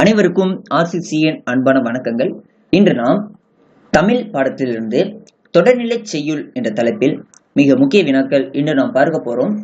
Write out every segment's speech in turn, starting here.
அனைவருக்கும் ஆர்சிசிஎன் அன்பான வணக்கங்கள். இன்று நாம் தமிழ் பாடத்திலிருந்து தொடர்நிலை செய்யுள் என்ற தலைப்பில் மிக முக்கிய வினாக்கள் இன்று நாம் பார்க்க போறோம்.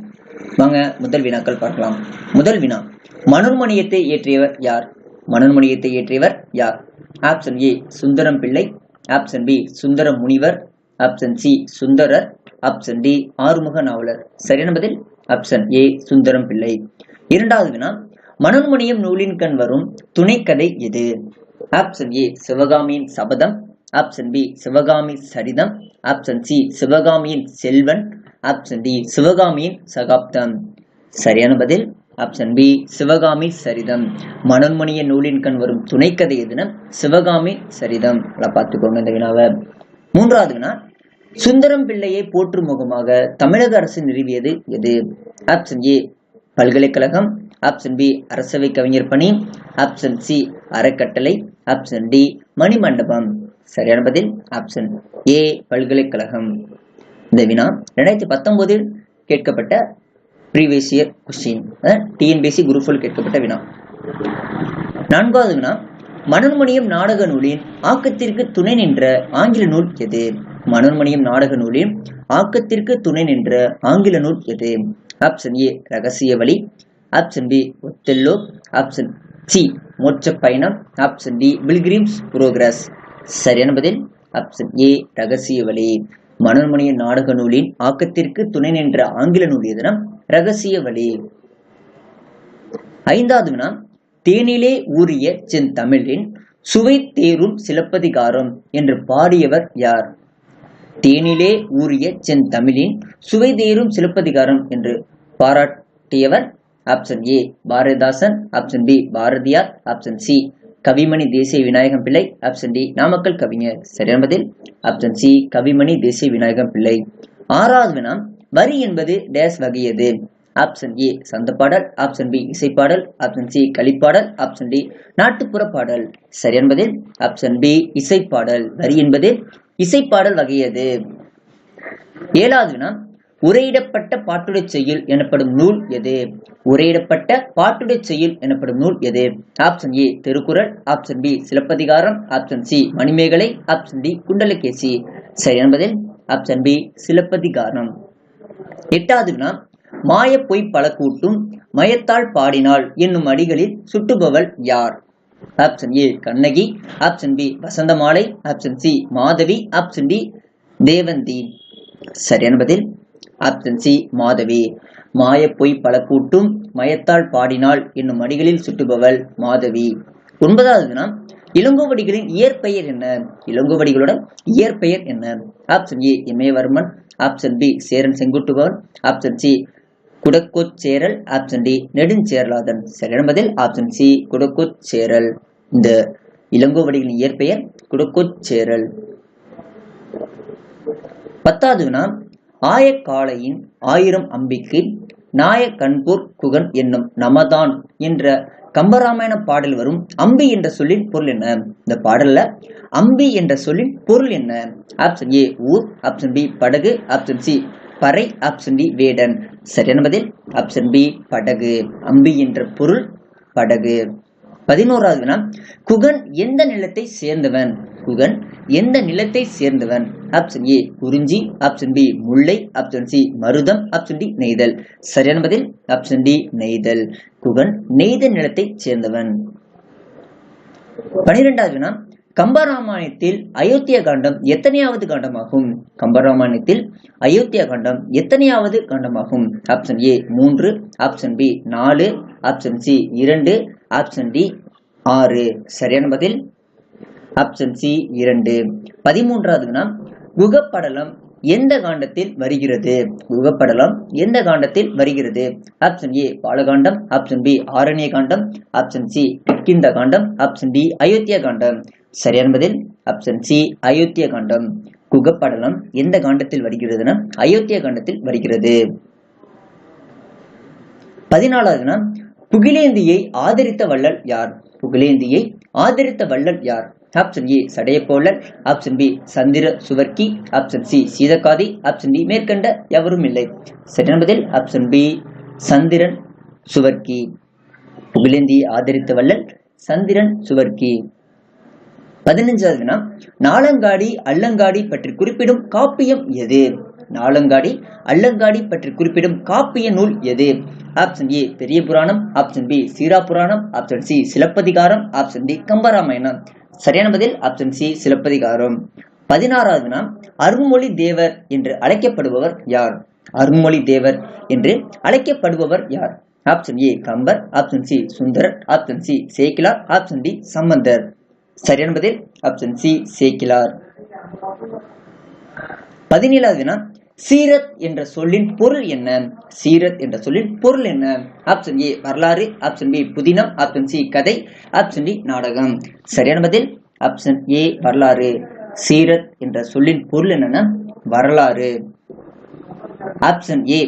வாங்க முதல் வினாக்கள் பார்க்கலாம். முதல் வினா மனோர்மணியத்தை இயற்றியவர் யார்? மனோன்மணியத்தை இயற்றியவர் யார்? ஆப்ஷன் ஏ Sundaram Pillai. Option B Sundara Munivar. Option C Sundarar. Option D Arumuga Navalar. சரியான பதில்? Option A Sundaram Pillai. இரண்டாவது வினா மனோன்மணியம் நூலின் கண் வரும் துணைக்கதை எது ஆப்ஷன் ஏ சிவகாமியின் சபதம். ஆப்ஷன் பி சிவகாமி சரிதம். ஆப்ஷன் சி சிவகாமியின் செல்வன். ஆப்ஷன் டி சிவகாமியின் சகாப்தம். சரியான பதில்? ஆப்ஷன் பி சிவகாமி சரிதம். மனோன்மணிய நூலின் கண் வரும் துணைக்கதை எதுனா? சிவகாமி சரிதம். நல்லா பார்த்துக்கோங்க இந்த வினாவை. மூன்றாவது வினா சுந்தரம் பிள்ளையை போற்றும் முகமாக தமிழக அரசு நிறுவியது எது? ஆப்ஷன் ஏ பல்கலைக்கழகம். ஆப்ஷன் பி அரசவை கவிஞர் பணி. ஆப்ஷன் சி அறக்கட்டளை. ஆப்ஷன் டி மணிமண்டபம். சரியான பதில் ஆப்ஷன் ஏ பல்கலைக்கழகம். இந்த வினா ரெண்டாயிரத்தி பத்தொன்பதில் கேட்கப்பட்ட ப்ரீவியஸ் இயர் கொஸ்டின் டிஎன்பிசி குரூப்பில் கேட்கப்பட்ட வினா. நான்காவது வினா மனோன்மணியம் நாடக நூலின் ஆக்கத்திற்கு துணை நின்ற ஆங்கில நூல் எது? மனோன்மணியம் நாடக நூலின் ஆக்கத்திற்கு துணை நின்ற ஆங்கில நூல் எது? ஆப்ஷன் ஏ ரகசிய வழி. Option B Othello option C மோட்ச பயணம். ஆப்ஷன் டி பில்கிரிம்ஸ் புரோகிரஸ் சரியான பதில். ஆப்ஷன் ஏ ரகசிய வழி. மனோன்மணிய நாடக நூலின் ஆக்கத்திற்கு துணை நின்ற ஆங்கில நூல் எதுனா ரகசிய வழி. ஐந்தாவது வினா தேனிலே ஊறிய செந்தமிழின் சுவை தேரும் சிலப்பதிகாரம் என்று பாடியவர் யார்? தேனிலே ஊறிய செந்தமிழின் சுவை தேரும் சிலப்பதிகாரம் என்று பாராட்டியவர் option A Bharathidasan. Option B Bharathiyar. Option C Kavimani Desiya Vinayagam Pillai. Option D Namakkal கவிஞர். சரியான பதில் ஆப்ஷன் சி கவிமணி தேசிய விநாயகம் பிள்ளை. ஆறாவது வினா வரி என்பது டேஸ் வகையது. ஆப்ஷன் ஏ சந்த பாடல் ஆப்ஷன் பி இசைப்பாடல். ஆப்ஷன் சி களிப்பாடல். ஆப்ஷன் டி நாட்டுப்புற பாடல். சரி என்பதில் ஆப்ஷன் பி இசைப்பாடல். வரி என்பது இசைப்பாடல் வகையது. ஏழாவது வினா உரையிடப்பட்ட பாட்டுடச் செயல் எனப்படும் நூல் எது? உரையிடப்பட்ட பாட்டுடச் செயல் எனப்படும் நூல் எது? Option A Thirukkural. Option B Silappathikaram. Option C Manimekalai. Option D Kundalakesi. சரி என்பதில் ஆப்ஷன் பி சிலப்பதிகாரம். எட்டாவது வினா மாய பொய் பல கூட்டும் மயத்தால் பாடினாள் என்னும் அடிகளில் சுட்டுபவள் யார்? Option A Kannagi. Option B Vasanthamalai. Option C Madhavi. Option D Devanthi. சரி என்பதில் ஆப்ஷன் சி மாதவி. மாய பொய் பல கூட்டும் மயத்தால் பாடினாள் என்னும் அடிகளில் சுட்டுபவள் மாதவி. ஒன்பதாவது வினா இளங்கோவடிகளின் இயற்பெயர் என்ன? இளங்கோவடிகளோட இயற்பெயர் என்ன? Option A Imayavarman. Option B Cheran Senguttuvan. Option C Kudakkocheral. Option D Nedunjeralathan. சரியான பதில் ஆப்ஷன் சி குடக்கோச்சேரல். இந்த இளங்கோவடிகளின் இயற்பெயர் குடக்கோச்சேரல். பத்தாவது வினா ஆயக்காளையின் ஆயிரம் அம்பிக்கு நாய கண்பூர் குகன் என்னும் நமதான் என்ற கம்பராமாயண பாடல் வரும். அம்பி என்ற சொல்லின் பொருள் என்ன? இந்த பாடல்ல அம்பி என்ற சொல்லின் பொருள் என்ன? ஆப்ஷன் ஏ ஊர். ஆப்ஷன் பி படகு. ஆப்ஷன் சி பறை. ஆப்ஷன் டி வேடன். சரியான பதில்? ஆப்ஷன் பி படகு. அம்பி என்ற பொருள் படகு. பதினோராவது வினா குகன் எந்த நிலத்தை சேர்ந்தவன்? குகன் எந்த நிலத்தை சேர்ந்தவன்? ஆப்ஷன் ஏ குறிஞ்சி. ஆப்ஷன் பி முல்லை. ஆப்ஷன் சி மருதம். ஆப்ஷன் டி நெய்தல். சரியான பதில்? ஆப்ஷன் டி நெய்தல். குகன் நெய்த நிலத்தை சேர்ந்தவன். பனிரெண்டாவது வினா. கம்பராமாயணத்தில் அயோத்தியா காண்டம் எத்தனையாவது காண்டமாகும்? கம்பராமாயணத்தில் அயோத்தியா காண்டம் எத்தனையாவது காண்டமாகும்? ஆப்ஷன் ஏ மூன்று. ஆப்ஷன் பி நாலு. ஆப்ஷன் சி இரண்டு. ஆப்ஷன் டி ஆறு. சரியான பதில்? ஆப்ஷன் சி இரண்டு. பதிமூன்றாவது வினா குகப்படலம் எந்த காண்டத்தில் வருகிறது? குகப்படலம் எந்த காண்டத்தில் வருகிறது? Option A பாலகாண்டம். Option B Aranya Kandam. Option C கிட்கிந்த Kandam. Option D Ayodhya காண்டம். சரியான பதில் ஆப்ஷன் சி அயோத்தியா காண்டம். குகப்படலம் எந்த காண்டத்தில் வருகிறதுனா அயோத்தியா காண்டத்தில் வருகிறது. பதினாலாவதுனா புகிலேந்தியை ஆதரித்த வள்ளல் யார்? புகிலேந்தியை ஆதரித்த வள்ளல் யார்? Option A Sadaiyappolan option B Chandra Suvarki option C Seethakathi. Option D மேற்கண்ட எவரும் இல்லை. சரியான பதில் ஆப்ஷன் பி சந்திரன் சுவர்க்கி புகழேந்தியை ஆதரித்த வள்ளல் சந்திரன் சுவர்க்கி பதினஞ்சாவது வினா. நாளங்காடி அல்லங்காடி பற்றி குறிப்பிடும் காப்பியம் எது? நாளங்காடி அல்லங்காடி பற்றி குறிப்பிடும் காப்பிய நூல் எது? ஆப்ஷன் ஏ பெரிய புராணம். ஆப்ஷன் பி சீரா புராணம். Option C Silappathikaram. Option D Kambaramayanam. சரியான பதில் ஆப்ஷன் சி சிலப்பதிகாரம். பதினாறாவது நாம் அருள்மொழி தேவர் என்று அழைக்கப்படுபவர் யார்? அருள்மொழி தேவர் என்று அழைக்கப்படுபவர் யார்? Option A Kambar. Option C Sundarar. Option C Sekkizhar. Option D Sambandar. சரியான பதில் ஆப்ஷன் சி சேக்கிலார். பதினேழாவது வினா சீரத் என்ற சொல்லின் பொருள் என்ன? சீரத் என்ற சொல்லின் பொருள் என்ன? ஆப்ஷன் ஏ வரலாறு. ஆப்ஷன் பி புதினம். ஆப்ஷன் சி கதை. ஆப்ஷன் டி நாடகம். சரியான பதில்? ஆப்ஷன் ஏ வரலாறு. சீரத் என்ற சொல்லின் பொருள் என்னன்னா வரலாறு. ஆப்ஷன் ஏ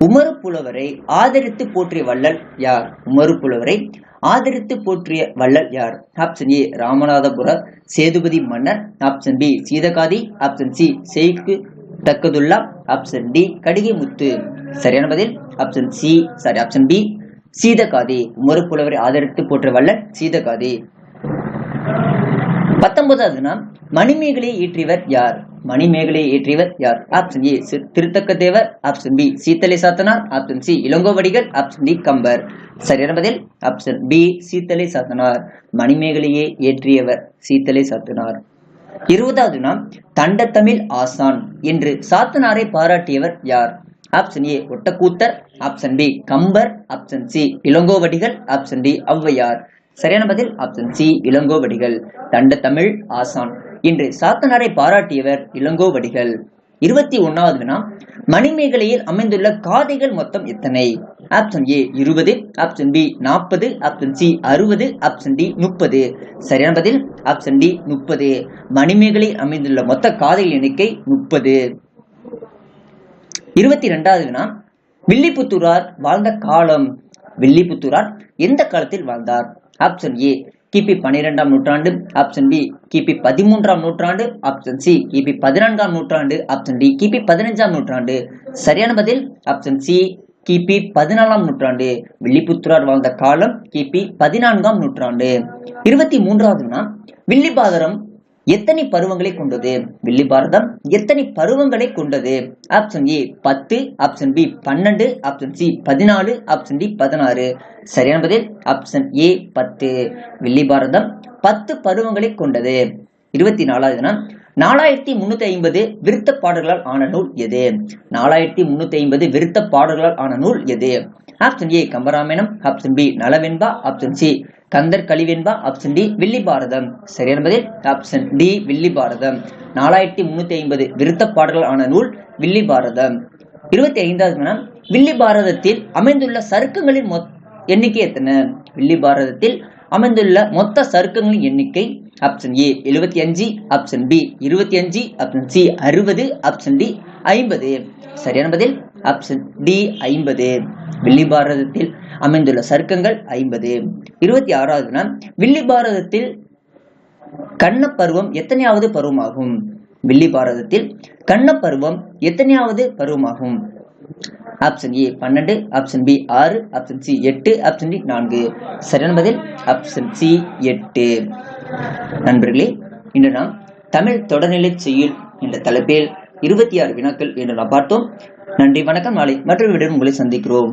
உமரு புலவரை ஆதரித்து போற்றிய வள்ளல் யார்? உமரு புலவரை ஆதரித்து போற்றிய வள்ளல் யார்? ஆப்ஷன் ஏ ராமநாதபுர சேதுபதி மன்னர். Option B Seethakathi. Option C Seyku Thakkathulla option D Kadigai Muthu. சரியான பதில்? Option C sorry option B Seethakathi. Umaru புலவரை ஆதரித்து போற்ற வல்ல சீதகாதி. பத்தொன்பதாவது நாம் மணிமேகலையை இயற்றியவர் யார்? மணிமேகலை இயற்றியவர் யார்? Option A Thiruthakka Devar. Option B Seethalai Sathanar. Option C Ilangovadigal. Option D Kambar. சரியான பதில்? Option B Seethalai Sathanar. மணிமேகலையை இயற்றியவர் சீத்தலை சாத்தனார். இருபதாவது நாம் தண்டத்தமிழ் ஆசான் என்று சாத்தனாரை பாராட்டியவர் யார்? Option A Ottakkoothar. Option B Kambar. Option C Ilangovadigal. Option D Avvaiyar. சரியான பதில்? Option C Ilangovadigal. தண்டத்தமிழ் ஆசான். இன்று சாத்தனாரை பாராட்டியவர் இளங்கோவடிகள். இருபத்தி ஒன்னாவது வினா மணிமேகலையில் அமைந்துள்ள காதைகள் மொத்தம் எத்தனை? ஆப்ஷன் ஏ இருபது ஆப்ஷன் பி நாற்பது ஆப்ஷன் சி அறுபது ஆப்ஷன் டி முப்பது. சரியான பதில்? ஆப்ஷன் டி முப்பது. மணிமேகலையில் அமைந்துள்ள மொத்த காதைகள் எண்ணிக்கை முப்பது. இருபத்தி ரெண்டாவது வினா வில்லிபுத்தூரார் வாழ்ந்த காலம். வில்லிபுத்தூரார் எந்த காலத்தில் வாழ்ந்தார்? ஆப்ஷன் ஏ கிபி பனிரெண்டாம் நூற்றாண்டு ஆப்ஷன் பி கிபி பதிமூன்றாம் நூற்றாண்டு ஆப்ஷன் சி கிபி பதினான்காம் நூற்றாண்டு ஆப்ஷன் டி கிபி பதினஞ்சாம் நூற்றாண்டு. சரியான பதில்? ஆப்ஷன் சி கிபி பதினாலாம் நூற்றாண்டு. வில்லிபுத்திரார் வாழ்ந்த காலம் கிபி பதினான்காம் நூற்றாண்டு. இருபத்தி மூன்றாவதுனா வில்லிபாதரம் எத்தனை பருவங்களை கொண்டது? வில்லி பாரதம். எத்தனை பருவங்களை கொண்டது? ஆப்ஷன் ஏ பத்து. ஆப்ஷன் பி பன்னெண்டு. ஆப்ஷன் சி பதினாலு. ஆப்ஷன் டி பதினாறு. சரியான பதில்? ஆப்ஷன் ஏ பத்து. வில்லி பாரதம். பத்து பருவங்களை கொண்டது. இருபத்தி நாலாவது தினம். நாலாயிரத்தி முன்னூத்தி ஐம்பது விருத்த பாடல்களால் ஆன நூல் எது? நாலாயிரத்தி முன்னூத்தி ஐம்பது விருத்த பாடல்களால் ஆன நூல் எது? Option A Kambaramayanam. Option B Nalavenba option C Kandhar Kalivenba option D Villi Bharatham சரியான பதில் ஆப்ஷன் டி வில்லி பாரதம் நாலாயிரத்தி முன்னூத்தி ஐம்பது விருத்த பாடல்கள் ஆன நூல் வில்லி பாரதம் இருபத்தி ஐந்தாவது மனம் வில்லி பாரதத்தில் அமைந்துள்ள சருக்கங்களின் மொத் எண்ணிக்கை எத்தனை? வில்லி பாரதத்தில் அமைந்துள்ள மொத்த சருக்கங்களின் எண்ணிக்கை ஆப்ஷன் ஏ எழுபத்தி அஞ்சு ஆப்ஷன் பி இருபத்தி அஞ்சு ஆப்ஷன் சி அறுபது ஆப்ஷன் டி ஐம்பது. சரியான பதில்? ஆப்ஷன் டி ஐம்பது. வில்லி பாரதத்தில் அமைந்துள்ள சருக்கங்கள் ஐம்பது. இருபத்தி ஆறாவது வில்லி பாரதத்தில் கண்ணப்பருவம் எத்தனையாவது பருவமாகும்? வில்லி பாரதத்தில் கண்ணப்பருவம் எத்தனையாவது பருவமாகும்? ஆப்ஷன் ஏ பன்னெண்டு ஆப்ஷன் பி ஆறு ஆப்ஷன் சி எட்டு ஆப்ஷன் டி நான்கு. சரியான பதில்? ஆப்ஷன் சி எட்டு. நண்பர்களே இன்று நாம் தமிழ் தொடர்நிலை செய்யுள் என்ற தலைப்பில் இருபத்தி ஆறு வினாக்கள் என்று நாம் பார்த்தோம். நன்றி வணக்கம் நாளை மற்றொரு விட உங்களை சந்திக்கிறோம்.